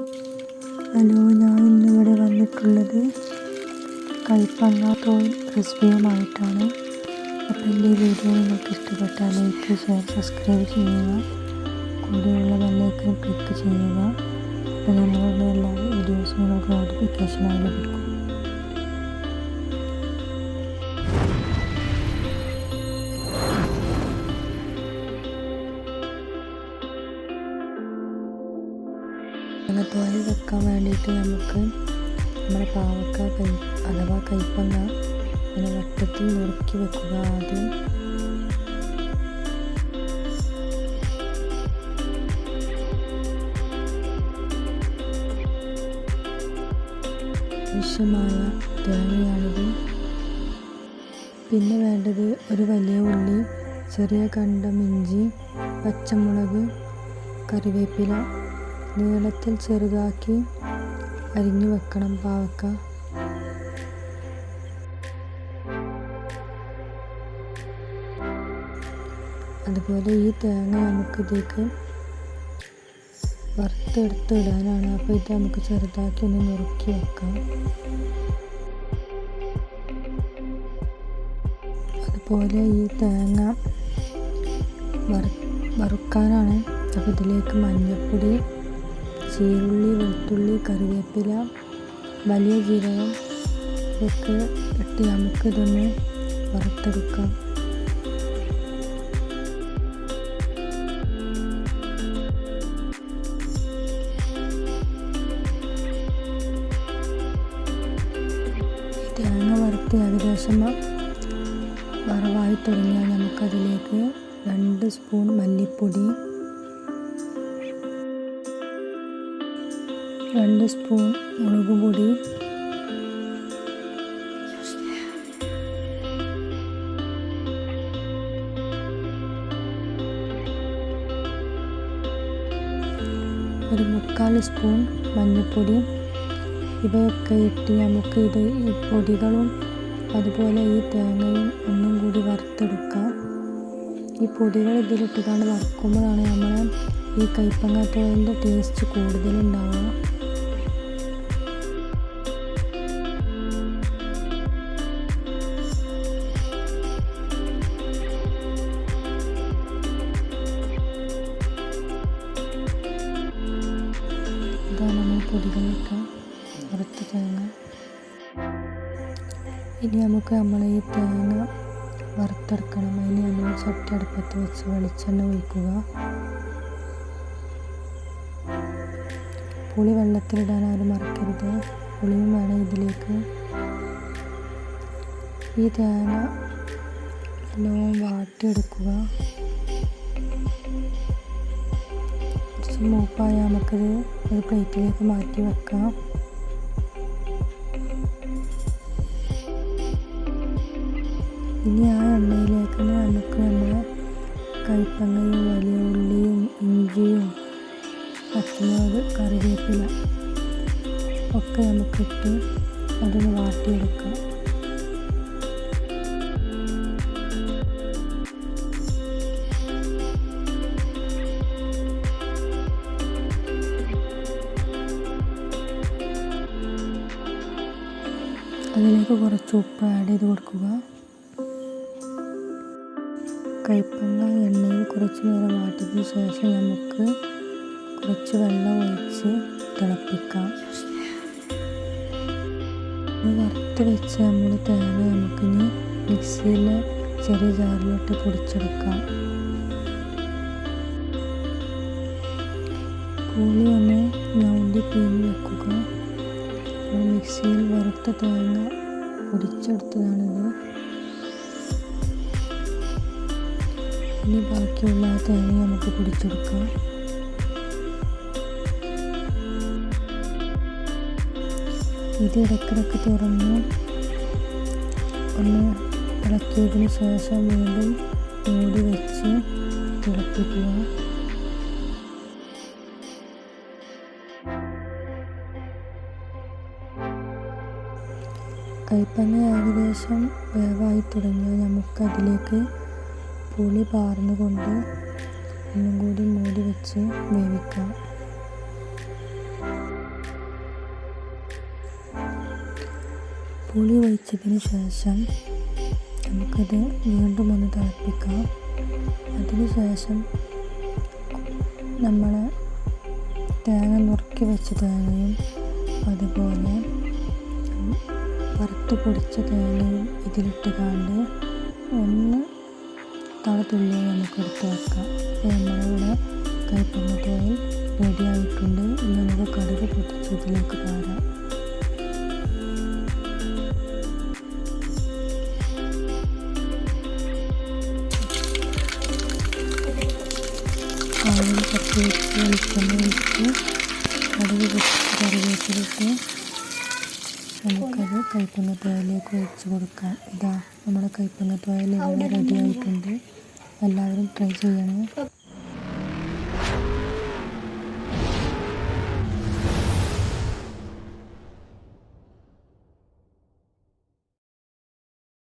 Hello ഞാൻ ഇന്നിവിടെ വന്നിട്ടുള്ളത് കൈപ്പങ്ങ തോൽ റെസിപ്പിയുമായിട്ടാണ് അപ്പോൾ എന്റെ ഈ വീഡിയോ നിങ്ങൾക്ക് ഇഷ്ടപ്പെട്ടാൽ ലൈക്ക് ഷെയർ സബ്സ്ക്രൈബ് ചെയ്യുക. കൂടെയുള്ള വല്ലേക്കും ക്ലിക്ക് ചെയ്യുക. അപ്പോൾ നമ്മളുടെ എല്ലാ വീഡിയോസും നിങ്ങൾക്ക് നോട്ടിഫിക്കേഷനായി ലഭിക്കും. അങ്ങനെ വെക്കാൻ വേണ്ടിയിട്ട് നമുക്ക് നമ്മുടെ പാവക്ക കൈ അഥവാ കൈപ്പങ്ങ ഇങ്ങനെ വട്ടത്തിൽ നുറുക്കി വെക്കുക ആദ്യം. ആവശ്യമായ തേങ്ങയാണിത് പിന്നെ വേണ്ടത് ഒരു വലിയ ഉള്ളി ചെറിയ കണ്ടം ഇഞ്ചി പച്ചമുളക് കറിവേപ്പില നീളത്തിൽ ചെറുതാക്കി അരിഞ്ഞു വെക്കണം പാവക്ക. അതുപോലെ ഈ തേങ്ങ നമുക്ക് ഇതിലേക്ക് വറുത്തെടുത്ത് ഇടാനാണ്. അപ്പോൾ ഇത് നമുക്ക് ചെറുതാക്കി ഒന്ന് നുറുക്കി വെക്കാം. അതുപോലെ ഈ തേങ്ങ വറു വറുക്കാനാണ്. അപ്പോൾ ഇതിലേക്ക് മഞ്ഞൾപ്പൊടി ചീരുള്ളി വെളുത്തുള്ളി കറിവേപ്പില വലിയ ജീരകം ഒക്കെ ഇട്ട് നമുക്കിതൊന്ന് വറുത്തെടുക്കാം. തേങ്ങ വറുത്ത് ഏകദേശം വറവായി തുടങ്ങിയാൽ നമുക്കതിലേക്ക് രണ്ട് സ്പൂൺ മല്ലിപ്പൊടി രണ്ട് സ്പൂൺ മുളക് പൊടി. ഒരു മുക്കാൽ സ്പൂൺ മഞ്ഞൾപ്പൊടി. ഇവയൊക്കെ ഇട്ട് നമുക്ക് ഇത് ഈ പൊടികളും അതുപോലെ ഈ തേങ്ങയും ഒന്നും കൂടി വറുത്തെടുക്കാം. ഈ പൊടികൾ ഇതിലിട്ടുകൊണ്ട് വറുക്കുമ്പോഴാണ് നമ്മൾ ഈ കൈപ്പങ്ങ തോലിന്റെ ടേസ്റ്റ് കൂടുതലുണ്ടാവുക. ഇതാണ് നമ്മൾ പൊടികളൊക്കെ വറുത്ത തേങ്ങ. ഇനി നമുക്ക് നമ്മൾ ഈ തേങ്ങ വറുത്തെടുക്കണം. അതിന് നമ്മൾ ചട്ടി അടുപ്പത്ത് വെച്ച് വെളിച്ചെണ്ണ ഒഴിക്കുക. പുളി വെള്ളത്തിലിടാൻ ആരും മറക്കരുത്. പുളിയും വേണം ഇതിലേക്ക്. ഈ തേങ്ങ നല്ലോണം വാട്ടിയെടുക്കുക. കുറച്ച് മൂപ്പായ നമുക്കത് ഒരു പ്ലേറ്റിലേക്ക് മാറ്റി വെക്കാം. ഇനി ആ എണ്ണയിലേക്ക് നമുക്ക് നമ്മുടെ കൈപ്പങ്ങയും വലിയ ഉള്ളിയും ഇഞ്ചിയും പച്ചമുളക് കറിവേപ്പില ഒക്കെ നമുക്കിട്ട് അതൊന്ന് വാട്ടിയെടുക്കാം. അതിലേക്ക് കുറച്ച് ഉപ്പ് ആഡ് ചെയ്ത് കൊടുക്കുക. കൈപ്പങ്ങ എണ്ണയിൽ കുറച്ച് നേരം വാട്ടിയതിന് ശേഷം നമുക്ക് കുറച്ച് വെള്ളം ഒഴിച്ച് തിളപ്പിക്കാം. വറുത്ത് വെച്ച് നമ്മൾ തേങ്ങ നമുക്കിനി മിക്സിയിൽ ചെറിയ ജാറിലിട്ട് പൊടിച്ചെടുക്കാം. പുളി ഒന്ന് ഞൗണ്ടി പിഴിഞ്ഞ് വെക്കുക. മിക്സിയിൽ വറുത്ത തേങ്ങ പൊടിച്ചെടുത്തതാണിത്. ഇനി ബാക്കിയുള്ള ആ തേങ്ങ നമുക്ക് പൊടിച്ചെടുക്കാം. ഇത് ഇടയ്ക്കിടയ്ക്ക് തുറന്ന് ഒന്ന് ഇളക്കിയതിന് ശേഷം വീണ്ടും മൂടി വെച്ച് തിളപ്പിക്കുക. കൈപ്പന്ന് ഏകദേശം വേവായി തുടങ്ങിയാൽ നമുക്കതിലേക്ക് പുളി പാർന്നുകൊണ്ട് ഒന്നും കൂടി മൂടി വെച്ച് വേവിക്കാം. പുളി ഒഴിച്ചതിന് ശേഷം നമുക്കത് വീണ്ടും ഒന്ന് തിളപ്പിക്കാം. അതിനുശേഷം നമ്മൾ തേങ്ങ നുറുക്കി വെച്ച തേങ്ങയും അതുപോലെ വറുത്ത് പൊടിച്ച തേങ്ങയും ഇതിലിട്ട് കാണ്ട് ഒന്ന് തള തുള്ളി നമുക്ക് എടുത്ത് വെക്കാം. കൈപ്പങ്ങ തോരൻ റെഡി ആയിട്ടുണ്ട്. ഇനി നമുക്ക് കടുക് പൊട്ടിച്ച് ഇതിലേക്ക് പാരാം. ആവിൽ പത്ത് കറിവേപ്പിലിട്ട് നമുക്കത് കൈപ്പുന്ന തോരയിലേക്ക് ഒഴിച്ച് കൊടുക്കാം. ഇതാ നമ്മുടെ കൈപ്പുന്ന ഇവിടെ റെഡി ആയിട്ടുണ്ട്. എല്ലാവരും ട്രൈ ചെയ്യണം.